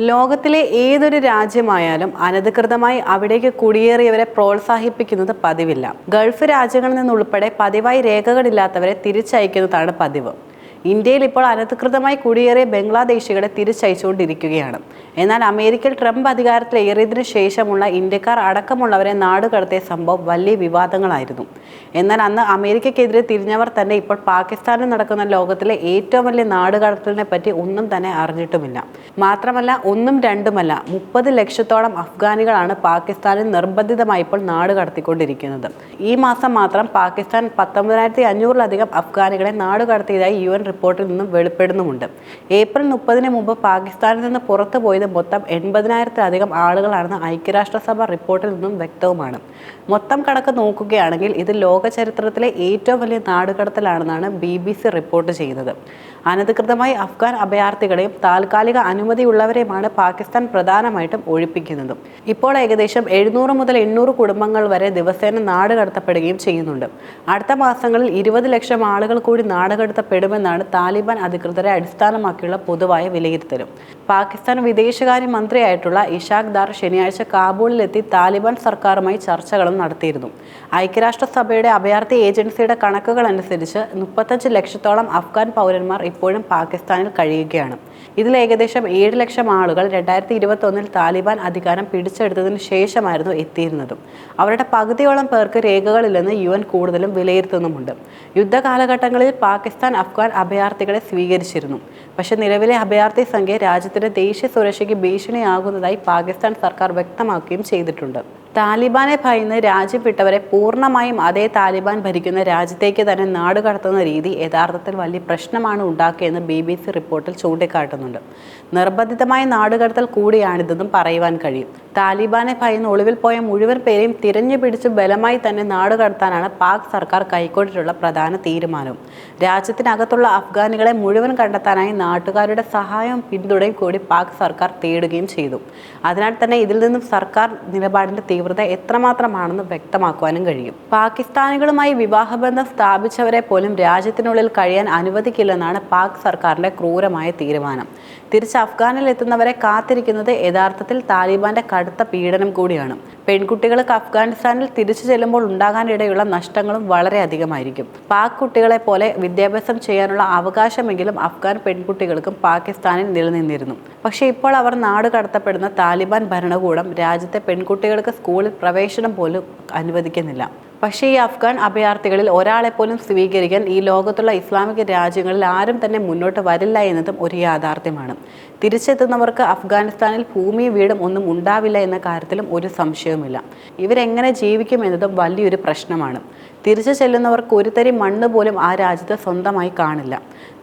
ലോകത്തിലെ ഏതൊരു രാജ്യമായാലും അനധികൃതമായി അവിടേക്ക് കുടിയേറിയവരെ പ്രോത്സാഹിപ്പിക്കുന്നത് പതിവില്ല. ഗൾഫ് രാജ്യങ്ങളിൽ നിന്നുൾപ്പെടെ പതിവായി രേഖകളില്ലാത്തവരെ തിരിച്ചയക്കുന്നതാണ് പതിവ്. ഇന്ത്യയിൽ ഇപ്പോൾ അനധികൃതമായി കുടിയേറിയ ബംഗ്ലാദേശികളെ തിരിച്ചയച്ചുകൊണ്ടിരിക്കുകയാണ്. എന്നാൽ അമേരിക്കയിൽ ട്രംപ് അധികാരത്തിലേറിയതിനു ശേഷമുള്ള ഇന്ത്യക്കാർ അടക്കമുള്ളവരെ നാടുകടത്തിയ സംഭവം വലിയ വിവാദങ്ങളായിരുന്നു. എന്നാൽ അന്ന് അമേരിക്കക്കെതിരെ തിരിഞ്ഞവർ തന്നെ ഇപ്പോൾ പാകിസ്ഥാനിൽ നടക്കുന്ന ലോകത്തിലെ ഏറ്റവും വലിയ നാടുകടത്തലിനെ പറ്റി ഒന്നും തന്നെ അറിഞ്ഞിട്ടുമില്ല. മാത്രമല്ല ഒന്നും രണ്ടുമല്ല മുപ്പത് ലക്ഷത്തോളം അഫ്ഗാനികളാണ് പാകിസ്ഥാനിൽ നിർബന്ധിതമായി ഇപ്പോൾ നാട് കടത്തിക്കൊണ്ടിരിക്കുന്നത്. ഈ മാസം മാത്രം പാകിസ്ഥാൻ പത്തൊമ്പതിനായിരത്തി അഞ്ഞൂറിലധികം അഫ്ഗാനികളെ നാടുകടത്തിയതായി യു എൻ റിപ്പോർട്ടിൽ നിന്നും വെളിപ്പെടുന്നുമുണ്ട്. ഏപ്രിൽ മുപ്പതിന് മുമ്പ് പാകിസ്ഥാനിൽ നിന്ന് പുറത്തു പോയത് മൊത്തം എൺപതിനായിരത്തിലധികം ആളുകളാണെന്ന് ഐക്യരാഷ്ട്രസഭ റിപ്പോർട്ടിൽ നിന്നും വ്യക്തവുമാണ്. മൊത്തം കണക്ക് നോക്കുകയാണെങ്കിൽ ഇത് ലോക ചരിത്രത്തിലെ ഏറ്റവും വലിയ നാടുകടത്തലാണെന്നാണ് ബി ബി സി റിപ്പോർട്ട് ചെയ്യുന്നത്. അനധികൃതമായി അഫ്ഗാൻ അഭയാർത്ഥികളെയും താൽക്കാലിക അനുമതിയുള്ളവരെയുമാണ് പാകിസ്ഥാൻ പ്രധാനമായിട്ടും ഒഴിപ്പിക്കുന്നത്. ഇപ്പോൾ ഏകദേശം എഴുന്നൂറ് മുതൽ എണ്ണൂറ് കുടുംബങ്ങൾ വരെ ദിവസേന നാട് കടത്തപ്പെടുകയും ചെയ്യുന്നുണ്ട്. അടുത്ത മാസങ്ങളിൽ ഇരുപത് ലക്ഷം ആളുകൾ കൂടി നാടുകടത്തപ്പെടുമെന്നാണ് താലിബാൻ അധികൃതരെ അടിസ്ഥാനമാക്കിയുള്ള പൊതുവായ വിലയിരുത്തലും. പാകിസ്ഥാൻ വിദേശകാര്യ മന്ത്രിയായിട്ടുള്ള ഇഷാഖ് ദാർ ശനിയാഴ്ച കാബൂളിലെത്തി താലിബാൻ സർക്കാരുമായി ചർച്ചകളും നടത്തിയിരുന്നു. ഐക്യരാഷ്ട്രസഭയുടെ അഭയാർത്ഥി ഏജൻസിയുടെ കണക്കുകൾ അനുസരിച്ച് മുപ്പത്തഞ്ച് ലക്ഷത്തോളം അഫ്ഗാൻ പൗരന്മാർ ഇപ്പോഴും പാകിസ്ഥാനിൽ കഴിയുകയാണ്. ഇതിൽ ഏകദേശം ഏഴ് ലക്ഷം ആളുകൾ രണ്ടായിരത്തി ഇരുപത്തൊന്നിൽ താലിബാൻ അധികാരം പിടിച്ചെടുത്തതിന് ശേഷമായിരുന്നു എത്തിയിരുന്നതും. അവരുടെ പകുതിയോളം പേർക്ക് രേഖകളില്ലെന്ന് യു എൻ കൂടുതലും വിലയിരുത്തുന്നുമുണ്ട്. യുദ്ധകാലഘട്ടങ്ങളിൽ പാകിസ്ഥാൻ അഫ്ഗാൻ അഭയാർത്ഥികളെ സ്വീകരിച്ചിരുന്നു. പക്ഷെ നിലവിലെ അഭയാർത്ഥി സംഖ്യ രാജ്യത്തിന്റെ ദേശീയ സുരക്ഷയ്ക്ക് ഭീഷണിയാകുന്നതായി പാകിസ്ഥാൻ സർക്കാർ വ്യക്തമാക്കുകയും ചെയ്തിട്ടുണ്ട്. താലിബാനെ ഭയന്ന് രാജ്യം വിട്ടവരെ പൂർണമായും അതേ താലിബാൻ ഭരിക്കുന്ന രാജ്യത്തേക്ക് തന്നെ നാട് കടത്തുന്ന രീതി യഥാർത്ഥത്തിൽ വലിയ പ്രശ്നമാണ് ഉണ്ടാക്കിയെന്ന് ബി ബി സി റിപ്പോർട്ടിൽ ചൂണ്ടിക്കാട്ടുന്നുണ്ട്. നിർബന്ധിതമായ നാടുകടത്തൽ കൂടിയാണിതെന്നും പറയുവാൻ കഴിയും. താലിബാനെ ഭയന്ന് ഒളിവിൽ പോയ മുഴുവൻ പേരെയും തിരഞ്ഞു പിടിച്ച് ബലമായി തന്നെ നാട് കടത്താനാണ് പാക് സർക്കാർ കൈക്കൊണ്ടിട്ടുള്ള പ്രധാന തീരുമാനം രാജ്യത്തിനകത്തുള്ള അഫ്ഗാനികളെ മുഴുവൻ കണ്ടെത്താനായി നാട്ടുകാരുടെ സഹായവും പിന്തുണയും കൂടി പാക് സർക്കാർ തേടുകയും ചെയ്തു. അതിനാൽ തന്നെ ഇതിൽ നിന്നും സർക്കാർ നിലപാടിന്റെ തീവ്രത എത്രമാത്രമാണെന്ന് വ്യക്തമാക്കുവാനും കഴിയും. പാകിസ്ഥാനികളുമായി വിവാഹബന്ധം സ്ഥാപിച്ചവരെ പോലും രാജ്യത്തിനുള്ളിൽ കഴിയാൻ അനുവദിക്കില്ലെന്നാണ് പാക് സർക്കാരിന്റെ ക്രൂരമായ തീരുമാനം. തിരിച്ച് അഫ്ഗാനിൽ എത്തുന്നവരെ കാത്തിരിക്കുന്നത് യഥാർത്ഥത്തിൽ താലിബാന്റെ കടുത്ത പീഡനം കൂടിയാണ്. പെൺകുട്ടികൾക്ക് അഫ്ഗാനിസ്ഥാനിൽ തിരിച്ചു ചെല്ലുമ്പോൾ ഉണ്ടാകാനിടയുള്ള നഷ്ടങ്ങളും വളരെ അധികമായിരിക്കും. പാക് കുട്ടികളെ പോലെ വിദ്യാഭ്യാസം ചെയ്യാനുള്ള അവകാശമെങ്കിലും അഫ്ഗാൻ പെൺകുട്ടികൾക്കും പാകിസ്ഥാനിൽ നിലനിന്നിരുന്നു. പക്ഷേ ഇപ്പോൾ അവർ നാട് കടത്തപ്പെടുന്ന താലിബാൻ ഭരണകൂടം രാജ്യത്തെ പെൺകുട്ടികൾക്ക് സ്കൂളിൽ പ്രവേശനം പോലും അനുവദിക്കുന്നില്ല. പക്ഷേ ഈ അഫ്ഗാൻ അഭയാർത്ഥികളിൽ ഒരാളെ പോലും സ്വീകരിക്കാൻ ഈ ലോകത്തുള്ള ഇസ്ലാമിക രാജ്യങ്ങളിൽ ആരും തന്നെ മുന്നോട്ട് വരില്ല എന്നതും ഒരു യാഥാർത്ഥ്യമാണ്. തിരിച്ചെത്തുന്നവർക്ക് അഫ്ഗാനിസ്ഥാനിൽ ഭൂമിയും വീടും ഒന്നും ഉണ്ടാവില്ല എന്ന കാര്യത്തിലും ഒരു സംശയവുമില്ല. ഇവരെങ്ങനെ ജീവിക്കും എന്നതും വലിയൊരു പ്രശ്നമാണ്. തിരിച്ചു ചെല്ലുന്നവർക്ക് ഒരുതരി മണ്ണ് പോലും ആ രാജ്യത്ത് സ്വന്തമായി കാണില്ല.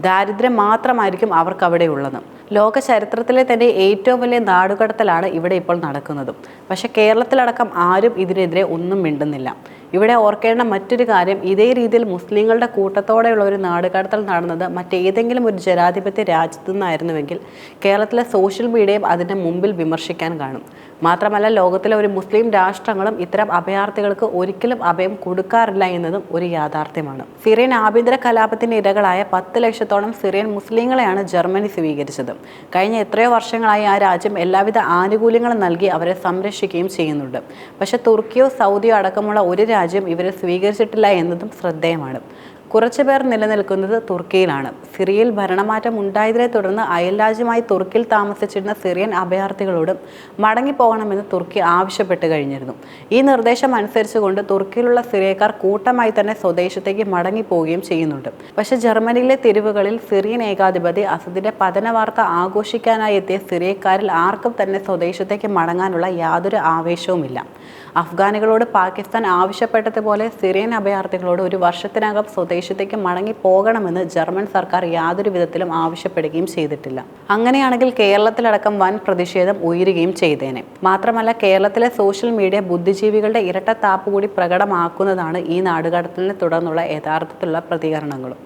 ദാരിദ്ര്യം മാത്രമായിരിക്കും അവർക്ക് അവിടെ ഉള്ളത് ലോക ചരിത്രത്തിലെ തന്നെ ഏറ്റവും വലിയ നാടുകടത്തലാണ് ഇവിടെ ഇപ്പോൾ നടക്കുന്നതും. പക്ഷേ കേരളത്തിലടക്കം ആരും ഇതിനെതിരെ ഒന്നും മിണ്ടുന്നില്ല. ഇവിടെ ഓർക്കേണ്ട മറ്റൊരു കാര്യം ഇതേ രീതിയിൽ മുസ്ലിങ്ങളുടെ കൂട്ടത്തോടെയുള്ള ഒരു നാടുകടത്തൽ നടന്നത് മറ്റേതെങ്കിലും ഒരു ജനാധിപത്യ രാജ്യത്തു നിന്നായിരുന്നുവെങ്കിൽ കേരളത്തിലെ സോഷ്യൽ മീഡിയയും അതിന്റെ മുമ്പിൽ വിമർശിക്കാൻ കാണും. മാത്രമല്ല ലോകത്തിലെ ഒരു മുസ്ലിം രാഷ്ട്രങ്ങളും ഇത്തരം അഭയാർത്ഥികൾക്ക് ഒരിക്കലും അഭയം കൊടുക്കാറില്ല എന്നതും ഒരു യാഥാർത്ഥ്യമാണ്. സിറിയൻ ആഭ്യന്തര കലാപത്തിന്റെ ഇരകളായ പത്ത് ലക്ഷത്തോളം സിറിയൻ മുസ്ലിങ്ങളെയാണ് ജർമ്മനി സ്വീകരിച്ചത്. കഴിഞ്ഞ എത്രയോ വർഷങ്ങളായി ആ രാജ്യം എല്ലാവിധ ആനുകൂല്യങ്ങളും നൽകി അവരെ സംരക്ഷിക്കുകയും ചെയ്യുന്നുണ്ട്. പക്ഷേ തുർക്കിയോ സൗദിയോ അടക്കമുള്ള ഒരു രാജ്യം ഇവരെ സ്വീകരിച്ചിട്ടില്ല എന്നതും ശ്രദ്ധേയമാണ്. കുറച്ചുപേർ നിലനിൽക്കുന്നത് തുർക്കിയിലാണ്. സിറിയയിൽ ഭരണമാറ്റം ഉണ്ടായതിനെ തുടർന്ന് അയൽരാജ്യമായി തുർക്കിയിൽ താമസിച്ചിരുന്ന സിറിയൻ അഭയാർത്ഥികളോടും മടങ്ങിപ്പോകണമെന്ന് തുർക്കി ആവശ്യപ്പെട്ട് കഴിഞ്ഞിരുന്നു. ഈ നിർദ്ദേശം അനുസരിച്ചുകൊണ്ട് തുർക്കിയിലുള്ള സിറിയക്കാർ കൂട്ടമായി തന്നെ സ്വദേശത്തേക്ക് മടങ്ങിപ്പോവുകയും ചെയ്യുന്നുണ്ട്. പക്ഷേ ജർമ്മനിയിലെ തെരുവുകളിൽ സിറിയൻ ഏകാധിപതി അസദിന്റെ പതന വാർത്ത ആഘോഷിക്കാനായി എത്തിയ സിറിയക്കാരിൽ ആർക്കും തന്നെ സ്വദേശത്തേക്ക് മടങ്ങാനുള്ള യാതൊരു ആവേശവുമില്ല. അഫ്ഗാനികളോട് പാകിസ്ഥാൻ ആവശ്യപ്പെട്ടതുപോലെ സിറിയൻ അഭയാർത്ഥികളോട് ഒരു വർഷത്തിനകം സ്വദേശത്തേക്ക് മടങ്ങി പോകണമെന്ന് ജർമ്മൻ സർക്കാർ യാതൊരു വിധത്തിലും ആവശ്യപ്പെടുകയും ചെയ്തിട്ടില്ല. അങ്ങനെയാണെങ്കിൽ കേരളത്തിലടക്കം വൻ പ്രതിഷേധം ഉയരുകയും ചെയ്തേനെ. മാത്രമല്ല കേരളത്തിലെ സോഷ്യൽ മീഡിയ ബുദ്ധിജീവികളുടെ ഇരട്ടത്താപ്പ് കൂടി പ്രകടമാക്കുന്നതാണ് ഈ നാടുകടത്തലിനെ തുടർന്നുള്ള യഥാർത്ഥത്തിലുള്ള പ്രതികരണങ്ങളും.